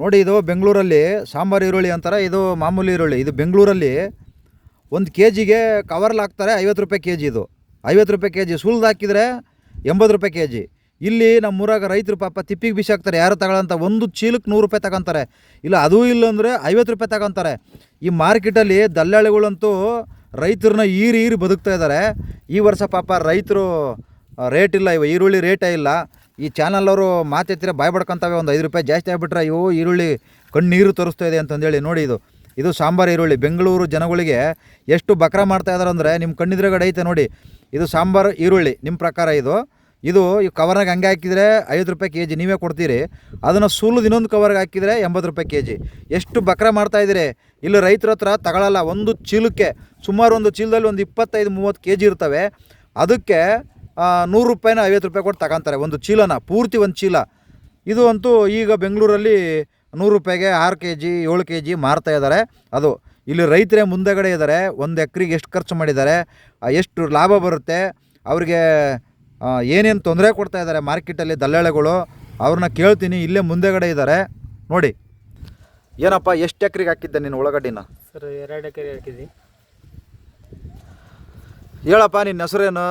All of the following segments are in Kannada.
ನೋಡಿ ಇದು ಬೆಂಗಳೂರಲ್ಲಿ ಸಾಂಬಾರು ಈರುಳ್ಳಿ ಅಂತಾರೆ, ಇದು ಮಾಮೂಲಿ ಈರುಳ್ಳಿ. ಇದು ಬೆಂಗಳೂರಲ್ಲಿ ಒಂದು ಕೆ ಜಿಗೆ ಕವರ್ಲ್ಲಿ ಹಾಕ್ತಾರೆ ಐವತ್ತು ರೂಪಾಯಿ ಕೆ ಜಿ ಇದು. ಐವತ್ತು ರೂಪಾಯಿ ಕೆ ಜಿ ಸುಲ್ದು ಹಾಕಿದರೆ ಎಂಬತ್ತು ರೂಪಾಯಿ ಕೆ ಜಿ ಇಲ್ಲಿ ನಮ್ಮ ಊರಾಗ ರೈತರು ಪಾಪ ತಿಪ್ಪಿಗೆ ಬಿಸಿ ಹಾಕ್ತಾರೆ. ಯಾರು ತಗೊಳ್ಳಂತ ಒಂದು ಚೀಲಕ್ಕೆ ನೂರು ರೂಪಾಯಿ ತಗೊಂತಾರೆ. ಇಲ್ಲ, ಅದೂ ಇಲ್ಲ ಅಂದರೆ ಐವತ್ತು ರೂಪಾಯಿ ತಗೊಂತಾರೆ. ಈ ಮಾರ್ಕೆಟಲ್ಲಿ ದಲ್ಲಾಳಿಗಳಂತೂ ರೈತರನ್ನ ಈರಿ ಈರಿ ಬದುಕ್ತಾ ಇದ್ದಾರೆ ಈ ವರ್ಷ ಪಾಪ ರೈತರು ರೇಟ್ ಇಲ್ಲ, ಇವ ಈರುಳ್ಳಿ ರೇಟೇ ಇಲ್ಲ. ಈ ಚಾನಲ್ ಅವರು ಮಾತೆತ್ತಿರ ಬಾಯ್ ಒಂದು ಐದು ರೂಪಾಯಿ ಜಾಸ್ತಿ ಆಗಿಬಿಟ್ರೆ, ಅಯ್ಯೋ, ಈರುಳ್ಳಿ ಕಣ್ಣೀರು ತರಿಸ್ತಾ ಇದೆ ಅಂತಂದೇಳಿ ನೋಡಿ ಇದು. ಇದು ಸಾಂಬಾರು ಈರುಳ್ಳಿ. ಬೆಂಗಳೂರು ಜನಗಳಿಗೆ ಎಷ್ಟು ಬಕ್ರ ಮಾಡ್ತಾ ಇದಾರೆ ಅಂದರೆ ನಿಮ್ಮ ಕಣ್ಣಿದ್ರಗಡೆ ಐತೆ ನೋಡಿ. ಇದು ಸಾಂಬಾರು ಈರುಳ್ಳಿ ನಿಮ್ಮ ಪ್ರಕಾರ ಇದು. ಇದು ಈ ಕವರ್ನಾಗ ಹಂಗೆ ಹಾಕಿದರೆ ಐದು ರೂಪಾಯಿ ಕೆ ಜಿ ನೀವೇ ಕೊಡ್ತೀರಿ. ಅದನ್ನು ಸುಲಿದು ಇನ್ನೊಂದು ಕವರ್ಗೆ ಹಾಕಿದರೆ ಎಂಬತ್ತು ರೂಪಾಯಿ ಕೆ ಜಿ ಎಷ್ಟು ಬಕ್ರ ಮಾಡ್ತಾ ಇದ್ದೀರಿ? ಇಲ್ಲಿ ರೈತರ ಹತ್ರ ತಗೊಳ್ಳಲ್ಲ ಒಂದು ಚೀಲಕ್ಕೆ, ಸುಮಾರು ಒಂದು ಚೀಲದಲ್ಲಿ ಒಂದು ಇಪ್ಪತ್ತೈದು, ಮೂವತ್ತು ಕೆ ಜಿ ಇರ್ತವೆ. ಅದಕ್ಕೆ ನೂರು ರೂಪಾಯಿನ ಐವತ್ತು ರೂಪಾಯಿ ಕೊಟ್ಟು ತಗೊಂತಾರೆ. ಒಂದು ಚೀಲನ ಪೂರ್ತಿ ಒಂದು ಚೀಲ. ಇದು ಅಂತೂ ಈಗ ಬೆಂಗಳೂರಲ್ಲಿ ನೂರು ರೂಪಾಯಿಗೆ ಆರು ಕೆ ಜಿ ಏಳು ಕೆ ಜಿ ಮಾರ್ತಾ ಇದ್ದಾರೆ. ಅದು ಇಲ್ಲಿ ರೈತರೇ ಮುಂದೆಗಡೆ ಇದ್ದಾರೆ. ಒಂದು ಎಕ್ರಿಗೆ ಎಷ್ಟು ಖರ್ಚು ಮಾಡಿದ್ದಾರೆ ಎಷ್ಟು ಲಾಭ ಬರುತ್ತೆ ಅವ್ರಿಗೆ ಏನೇನು ತೊಂದರೆ ಕೊಡ್ತಾ ಇದ್ದಾರೆ ಮಾರ್ಕೆಟಲ್ಲಿ ದಲ್ಲಾಳಿಗಳು ಅವ್ರನ್ನ ಕೇಳ್ತೀನಿ ಇಲ್ಲೇ ಮುಂದೆಗಡೆ ಇದ್ದಾರೆ. ನೋಡಿ. ಏನಪ್ಪ ಎಷ್ಟು ಎಕ್ರಿಗೆ ಹಾಕಿದ್ದೆ ನೀನು ಉಳ್ಳಾಗಡ್ಡಿನ? ಸರ್ ಎರಡು ಎಕರೆ ಹಾಕಿದ್ದೀನಿ. ಹೇಳಪ್ಪ ನಿನ್ನ ಹೆಸರೇನು?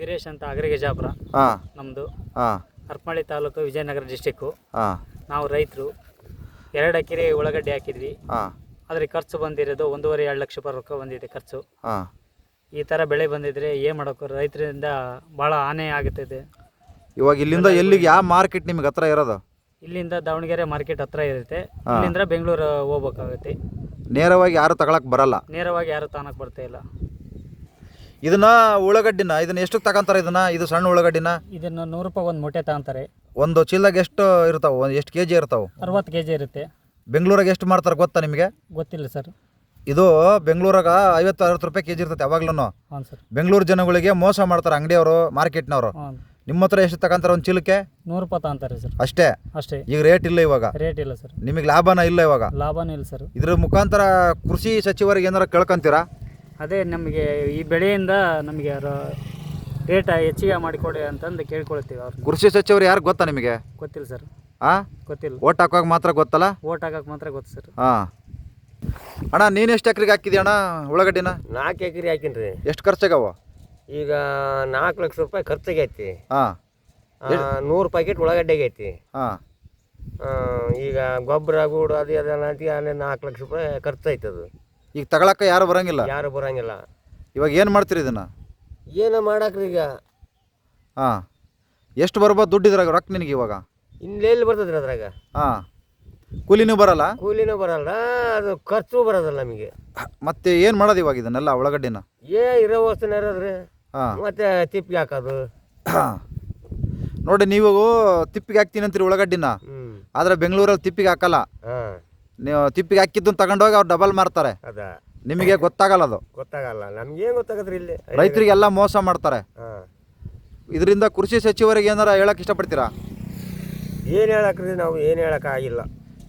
ವೀರೇಶ್ ಅಂತ ಅಗ್ರಿಗೇಜಾಪುರ ಹಾಂ. ನಮ್ಮದು ಹಾಂ. ಹರಪನಹಳ್ಳಿ ತಾಲೂಕು ವಿಜಯನಗರ ಡಿಸ್ಟಿಕ್ಕು ಹಾಂ. ನಾವು ರೈತರು. ಎರಡು ಎಕರೆ ಉಳ್ಳಾಗಡ್ಡಿ ಹಾಕಿದ್ವಿ. ಹಾಂ. ಆದರೆ ಖರ್ಚು ಬಂದಿರೋದು ಒಂದೂವರೆ ಎರಡು ಲಕ್ಷ ರೂಪಾಯಿ ರೊಕ್ಕ ಬಂದಿದೆ ಖರ್ಚು. ಹಾಂ. ಈ ಥರ ಬೆಳೆ ಬಂದಿದ್ರೆ ಏನು ಮಾಡೋಕ್ಕೂ ರೈತರಿಂದ ಭಾಳ ಹಾನಿ ಆಗುತ್ತಿದೆ. ಇವಾಗ ಇಲ್ಲಿಂದ ಎಲ್ಲಿಗೆ ಯಾವ ಮಾರ್ಕೆಟ್ ನಿಮ್ಗೆ ಹತ್ರ ಇರೋದು? ಇಲ್ಲಿಂದ ದಾವಣಗೆರೆ ಮಾರ್ಕೆಟ್ ಹತ್ರ ಇರುತ್ತೆ. ಇಲ್ಲಿಂದ ಬೆಂಗಳೂರು ಹೋಗ್ಬೇಕಾಗುತ್ತೆ. ನೇರವಾಗಿ ಯಾರು ತಗೊಳಕ್ ಬರಲ್ಲ. ನೇರವಾಗಿ ಯಾರು ತಾನಕ್ಕೆ ಬರ್ತಾ ಇಲ್ಲ. ಇದನ್ನ ಉಳ್ಳಾಗಡ್ಡಿನ ಇದನ್ನ ಎಷ್ಟು ತಗೊಂತಾರೆ ಇದನ್ನ? ಇದು ಸಣ್ಣ ಉಳ್ಳಾಗಡ್ಡಿನ? ಇದನ್ನ ನೂರು ರೂಪಾಯಿ ಒಂದು ಮೂಟೆ ತಗೊಂತಾರೆ. ಒಂದು ಚೀಲದಾಗ ಎಷ್ಟು ಇರ್ತಾವೆ? ಒಂದು ಎಷ್ಟು ಕೆ ಜಿ ಇರ್ತಾವೆ? ಅರವತ್ತು ಕೆ ಜಿ ಇರುತ್ತೆ. ಬೆಂಗಳೂರಾಗ ಎಷ್ಟು ಮಾಡ್ತಾರೆ ಗೊತ್ತಾ ನಿಮಗೆ? ಗೊತ್ತಿಲ್ಲ ಸರ್. ಇದು ಬೆಂಗಳೂರಾಗ ಐವತ್ತು ಅರವತ್ತು ರೂಪಾಯಿ ಕೆ ಜಿ ಇರ್ತೈತೆ ಯಾವಾಗ್ಲೂ ಹಾಂ ಸರ್. ಬೆಂಗಳೂರು ಜನಗಳಿಗೆ ಮೋಸ ಮಾಡ್ತಾರೆ ಅಂಗಡಿಯವರು ಮಾರ್ಕೆಟ್ನವರು. ನಿಮ್ಮ ಹತ್ರ ಎಷ್ಟು ತಗೊಂತಾರೆ ಒಂದು ಚೀಲಕ್ಕೆ ನೂರು ರೂಪಾಯಿ ತಗೊಂತಾರೆ ಸರ್. ಅಷ್ಟೇ? ಅಷ್ಟೇ. ಈಗ ರೇಟ್ ಇಲ್ಲ ಇವಾಗ? ರೇಟ್ ಇಲ್ಲ ಸರ್. ನಿಮಗೆ ಲಾಭನ ಇಲ್ಲ ಇವಾಗ? ಲಾಭನೂ ಇಲ್ಲ ಸರ್. ಇದ್ರ ಮುಖಾಂತರ ಕೃಷಿ ಸಚಿವರಿಗೆ ಏನಾರ ಕೇಳ್ಕೊಂತೀರಾ? ಅದೇ ನಮಗೆ ಈ ಬೆಳೆಯಿಂದ ನಮಗೆ ರೇಟ್ ಹೆಚ್ಚಿಗೆ ಮಾಡಿಕೊಡಿ ಅಂತಂದು ಕೇಳ್ಕೊಳ್ತೀವಿ ಅವ್ರು. ಕೃಷಿ ಸಚಿವರು ಯಾರು ಗೊತ್ತಾ ನಿಮಗೆ? ಗೊತ್ತಿಲ್ಲ ಸರ್. ಆ? ಗೊತ್ತಿಲ್ಲ. ಓಟ್ ಹಾಕುವಾಗ ಮಾತ್ರ ಗೊತ್ತಲ್ಲ? ಓಟ್ ಹಾಕಕ್ಕೆ ಮಾತ್ರ ಗೊತ್ತು ಸರ್. ಹಾ. ಅಣ್ಣ ನೀನು ಎಷ್ಟು ಎಕರೆಗೆ ಹಾಕಿದ್ಯಾ ಅಣ್ಣ ಉಳ್ಳಾಗಡ್ಡಿನ? ನಾಲ್ಕು ಎಕರೆ ಹಾಕಿನ್ರಿ. ಎಷ್ಟು ಖರ್ಚಾಗವ? ಈಗ ನಾಲ್ಕು ಲಕ್ಷ ರೂಪಾಯಿ ಖರ್ಚಾಗಿ ಐತಿ. ಹಾಂ. ನೂರು ಪ್ಯಾಕೆಟ್ ಉಳ್ಳಾಗಡ್ಡೆಗೆ ಐತಿ. ಹಾಂ. ಈಗ ಗೊಬ್ಬರ ಗೂಡು ಅದು ಅದೆಲ್ಲ ಹಾಕಿ ಅಲ್ಲಿ ನಾಲ್ಕು ಲಕ್ಷ ರೂಪಾಯಿ ಖರ್ಚು ಅದು ಈಗ ತಗೊಳಕ್ಕೆ ಯಾರು ಬರಂಗಿಲ್ಲ? ಯಾರು ಬರಂಗಿಲ್ಲ. ಇವಾಗ ಏನು ಮಾಡ್ತೀರಿ ಇದನ್ನ? ಏನು ಮಾಡಾಕ್ರಿ ಈಗ? ಹಾಂ. ಎಷ್ಟು ಬರ್ಬೋದು ದುಡ್ಡು ಇದ್ರಾಗ ರೊಕ್ಕ ನಿನಗೆ ಇವಾಗ? ಇನ್ನೆಲ್ಲಿ ಬರ್ತದ್ರಿ ಅದ್ರಾಗ? ಹಾಂ. ಕೂಲಿನೂ ಬರಲ್ಲ? ಕೂಲಿನೂ ಬರಲ್ಲ ಅದು ಖರ್ಚು ಬರೋದಲ್ಲ ನಮಗೆ. ಮತ್ತೆ ಏನು ಮಾಡೋದು ಇವಾಗ ಇದನ್ನೆಲ್ಲ ಉಳ್ಳಾಗಡ್ಡಿನ ಏ ಇರೋ ವಸ್ತುನ ಇರೋದ್ರಿ ಹಾಂ. ಮತ್ತೆ ತಿಪ್ಪಿಗೆ ಹಾಕೋದು. ನೋಡಿ ನೀವು ತಿಪ್ಪಿಗೆ ಹಾಕ್ತೀನಿ ಅಂತೀರಿ ಉಳ್ಳಾಗಡ್ಡಿನ ಹ್ಞೂ ಆದರೆ ಬೆಂಗಳೂರಲ್ಲಿ ತಿಪ್ಪಿಗೆ ಹಾಕಲ್ಲ. ಹಾಂ. ನೀವು ತಿಪ್ಪಿಗೆ ಹಾಕಿದ್ದನ್ನು ತಗೊಂಡೋಗಿ ಅವ್ರು ಡಬಲ್ ಮಾರ್ತಾರೆ. ಅದ. ನಿಮಗೆ ಗೊತ್ತಾಗಲ್ಲ ಅದು. ಗೊತ್ತಾಗಲ್ಲ. ನಮ್ಗೇನು ಗೊತ್ತಾಗದ್ರಿ ಇಲ್ಲಿ? ರೈತರಿಗೆಲ್ಲ ಮೋಸ ಮಾಡ್ತಾರೆ. ಹಾಂ. ಇದರಿಂದ ಕೃಷಿ ಸಚಿವರಿಗೆ ಏನಾರ ಹೇಳಕ್ ಇಷ್ಟಪಡ್ತೀರಾ? ಏನು ಹೇಳಕ್ರಿ ನಾವು ಏನು ಆಗಿಲ್ಲ.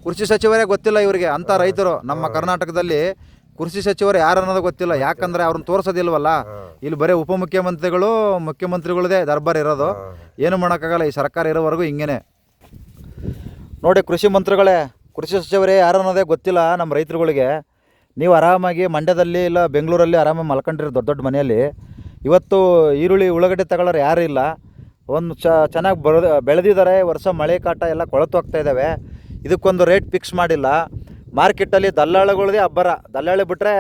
ಕೃಷಿ ಸಚಿವರೇ ಗೊತ್ತಿಲ್ಲ ಇವರಿಗೆ. ಅಂತ ರೈತರು ನಮ್ಮ ಕರ್ನಾಟಕದಲ್ಲಿ ಕೃಷಿ ಸಚಿವರು ಯಾರು ಅನ್ನೋದು ಗೊತ್ತಿಲ್ಲ. ಯಾಕಂದ್ರೆ ಅವ್ರನ್ನ ತೋರಿಸೋದಿಲ್ವಲ್ಲ? ಇಲ್ಲಿ ಬರೀ ಉಪಮುಖ್ಯಮಂತ್ರಿಗಳು ಮುಖ್ಯಮಂತ್ರಿಗಳದೇ ದರ್ಬಾರ್ ಇರೋದು. ಏನು ಮಾಡೋಕ್ಕಾಗಲ್ಲ. ಈ ಸರ್ಕಾರ ಇರೋವರೆಗೂ ಹಿಂಗೇನೆ. ನೋಡಿ ಕೃಷಿ ಮಂತ್ರಿಗಳೇ ಕೃಷಿ ಸಚಿವರೇ ಯಾರು ಅನ್ನೋದೇ ಗೊತ್ತಿಲ್ಲ ನಮ್ಮ ರೈತರುಗಳಿಗೆ. ನೀವು ಆರಾಮಾಗಿ ಮಂಡ್ಯದಲ್ಲಿ ಇಲ್ಲ ಬೆಂಗಳೂರಲ್ಲಿ ಆರಾಮಾಗಿ ಮಲ್ಕೊಂಡಿರೋ ದೊಡ್ಡ ದೊಡ್ಡ ಮನೆಯಲ್ಲಿ, ಇವತ್ತು ಈರುಳ್ಳಿ ಉಳ್ಳಾಗಡ್ಡೆ ತಗೊಳ್ಳೋರು ಯಾರೂ ಇಲ್ಲ. ಒಂದು ಚ, ಚೆನ್ನಾಗಿ ಬರ ಬೆಳೆದಿದ್ದಾರೆ, ವರ್ಷ ಮಳೆ ಕಾಟ ಎಲ್ಲ ಕೊಳತು ಹೋಗ್ತಾ ಇದ್ದಾವೆ. ಇದಕ್ಕೊಂದು ರೇಟ್ ಫಿಕ್ಸ್ ಮಾಡಿಲ್ಲ. ಮಾರ್ಕೆಟಲ್ಲಿ ದಲ್ಲಾಳಿಗಳದೇ ಅಬ್ಬರ. ದಲ್ಲಾಳಿ ಬಿಟ್ಟರೆ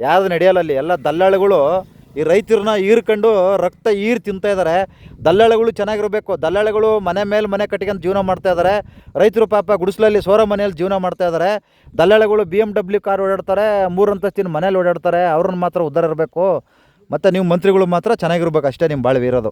ಯಾವುದು ನಡೆಯಲ್ಲ ಅಲ್ಲಿ. ಎಲ್ಲ ದಲ್ಲಾಳಿಗಳು ಈ ರೈತರನ್ನ ಹೀರ್ಕೊಂಡು ರಕ್ತ ಈರ್ ತಿಂತಾ ಇದ್ದಾರೆ ದಲ್ಲಾಳಿಗಳು ಚೆನ್ನಾಗಿರಬೇಕು. ದಲ್ಲಾಳಿಗಳು ಮನೆ ಮೇಲೆ ಮನೆ ಕಟ್ಕೊಂಡು ಜೀವನ ಮಾಡ್ತಾ ಇದ್ದಾರೆ ರೈತರು ಪಾಪ ಗುಡಿಸಲಲ್ಲಿ ಸೋರ ಮನೆಯಲ್ಲಿ ಜೀವನ ಮಾಡ್ತಾ ಇದ್ದಾರೆ ದಲ್ಲಾಳಿಗಳು ಬಿ ಎಂ ಡಬ್ಲ್ಯೂ ಕಾರ್ ಓಡಾಡ್ತಾರೆ. ಮೂರು ಅಂತಸ್ತಿನ ಮನೇಲಿ ಓಡಾಡ್ತಾರೆ. ಅವ್ರನ್ನ ಮಾತ್ರ ಉದ್ಧಾರ ಇರಬೇಕು. ಮತ್ತು ನೀವು ಮಂತ್ರಿಗಳು ಮಾತ್ರ ಚೆನ್ನಾಗಿರ್ಬೇಕು. ಅಷ್ಟೇ ನಿಮ್ಮ ಬಾಳ್ವೆ ಇರೋದು.